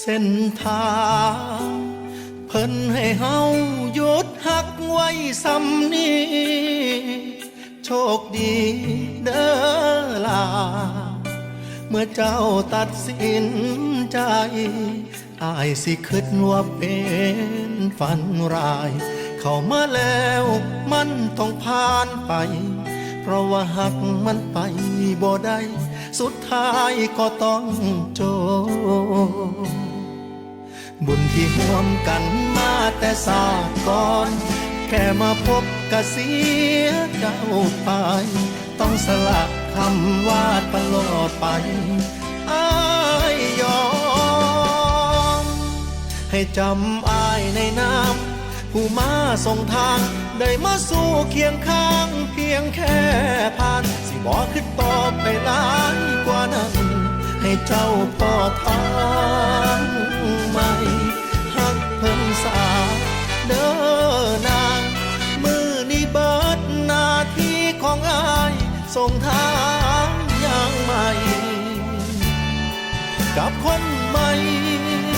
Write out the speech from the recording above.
เส้นทางเพิ่นให้เฮาหยุดหักไว้สำนี้โชคดีเด้อล่ะเมื่อเจ้าตัดสินใจอายสิคิดว่าเป็นฝันร้าย เข้ามาแล้วมันต้องผ่านไป ราะว่าหักมันไปบ่ได้สุดท้ายก็ต้องจบบุญที่ห่วมกันมาแต่สาดก่อน แค่มาพบกะเสียเจ้าไป ต้องสละคำว่าตลอดไปอายยอม ให้จำอายในน้ำ ผู้มาส่งทาง ได้มาสู่เคียงข้าง เพียงแค่ผ่าน สิบอกขึ้นต่อไปหลายกว่านั้น ให้เจ้าพ่อทางใหม่หักเพิ่งสาเด้อนาง มือนี้เบิดหน้าที่ของอายส่งทางอย่างใหม่ กับคนใหม่ที่บ่แม่